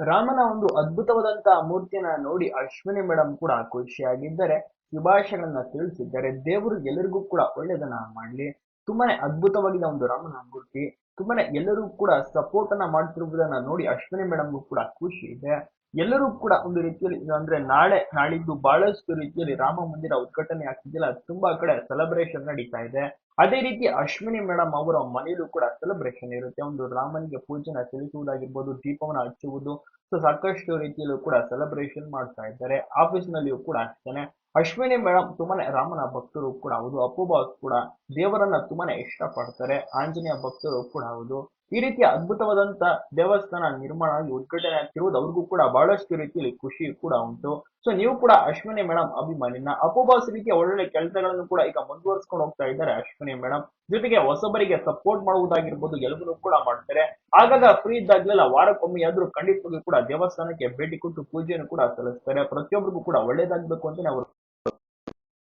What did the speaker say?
ರಾಮನ ಒಂದು ಅದ್ಭುತವಾದಂತಹ ಮೂರ್ತಿಯನ್ನ ನೋಡಿ ಅಶ್ವಿನಿ ಮೇಡಮ್ ಕೂಡ ಖುಷಿಯಾಗಿದ್ದಾರೆ. ಶುಭಾಶಯಗಳನ್ನ ತಿಳಿಸಿದ್ದಾರೆ. ದೇವರು ಎಲ್ಲರಿಗೂ ಕೂಡ ಒಳ್ಳೆಯದನ್ನ ಮಾಡ್ಲಿ. ತುಂಬಾನೇ ಅದ್ಭುತವಾಗಿದೆ ಒಂದು ರಾಮನ ಮೂರ್ತಿ. ತುಂಬಾನೇ ಎಲ್ಲರೂ ಕೂಡ ಸಪೋರ್ಟ್ ಅನ್ನ ಮಾಡ್ತಿರುವುದನ್ನ ನೋಡಿ ಅಶ್ವಿನಿ ಮೇಡಮ್ ಕೂಡ ಖುಷಿ ಇದೆ. ಎಲ್ಲರೂ ಕೂಡ ಒಂದು ರೀತಿಯಲ್ಲಿ ಅಂದ್ರೆ ನಾಳೆ ನಾಳಿದ್ದು ಬಹಳಷ್ಟು ರೀತಿಯಲ್ಲಿ ರಾಮ ಮಂದಿರ ಉದ್ಘಾಟನೆ ಆಗ್ತಿದೆಯಲ್ಲ, ತುಂಬಾ ಕಡೆ ಸೆಲೆಬ್ರೇಷನ್ ನಡೀತಾ ಇದೆ. ಅದೇ ರೀತಿ ಅಶ್ವಿನಿ ಮೇಡಮ್ ಅವರ ಮನೆಯಲ್ಲೂ ಕೂಡ ಸೆಲೆಬ್ರೇಷನ್ ಇರುತ್ತೆ. ಒಂದು ರಾಮನಿಗೆ ಪೂಜೆನ ಸಲ್ಲಿಸುವುದಾಗಿರ್ಬೋದು, ದೀಪವನ್ನು ಹಚ್ಚುವುದು ಸೊ ಸಾಕಷ್ಟು ರೀತಿಯಲ್ಲೂ ಕೂಡ ಸೆಲೆಬ್ರೇಷನ್ ಮಾಡ್ತಾ ಇದ್ದಾರೆ. ಆಫೀಸ್ ನಲ್ಲಿಯೂ ಕೂಡ ಅಷ್ಟೇನೆ. ಅಶ್ವಿನಿ ಮೇಡಮ್ ತುಂಬಾನೇ ರಾಮನ ಭಕ್ತರು ಕೂಡ ಹೌದು. ಅಪ್ಪು ಬಾಸ್ ಕೂಡ ದೇವರನ್ನ ತುಂಬಾನೇ ಇಷ್ಟಪಡ್ತಾರೆ. ಆಂಜನೇಯ ಭಕ್ತರು ಕೂಡ ಹೌದು. ಈ ರೀತಿಯ ಅದ್ಭುತವಾದಂತ ದೇವಸ್ಥಾನ ನಿರ್ಮಾಣ ಆಗಿ ಉದ್ಘಾಟನೆ ಆಗ್ತಿರುವುದು ಅವ್ರಿಗೂ ಕೂಡ ಬಹಳಷ್ಟು ರೀತಿಯಲ್ಲಿ ಖುಷಿ ಕೂಡ ಉಂಟು. ಸೊ ನೀವು ಕೂಡ ಅಶ್ವಿನಿ ಮೇಡಮ್ ಅಭಿಮಾನಿನ ಅಪೋಬಾಸ್ ರೀತಿಯ ಒಳ್ಳೊಳ್ಳೆ ಕೆಲಸಗಳನ್ನು ಕೂಡ ಈಗ ಮುಂದುವರಿಸ್ಕೊಂಡು ಹೋಗ್ತಾ ಇದ್ದಾರೆ ಅಶ್ವಿನಿ ಮೇಡಮ್ ಜೊತೆಗೆ ಹೊಸಬರಿಗೆ ಸಪೋರ್ಟ್ ಮಾಡುವುದಾಗಿರ್ಬೋದು ಎಲ್ಲವನ್ನೂ ಕೂಡ ಮಾಡ್ತಾರೆ. ಆಗಾಗ ಫ್ರೀ ಇದ್ದಾಗಲೆಲ್ಲ ವಾರಕ್ಕೊಮ್ಮೆ ಆದ್ರೂ ಖಂಡಿತವಾಗಿ ಕೂಡ ದೇವಸ್ಥಾನಕ್ಕೆ ಭೇಟಿ ಕೊಟ್ಟು ಪೂಜೆಯನ್ನು ಕೂಡ ಸಲ್ಲಿಸ್ತಾರೆ. ಪ್ರತಿಯೊಬ್ಬರಿಗೂ ಕೂಡ ಒಳ್ಳೇದಾಗ್ಬೇಕು ಅಂತಾನೆ ಅವರು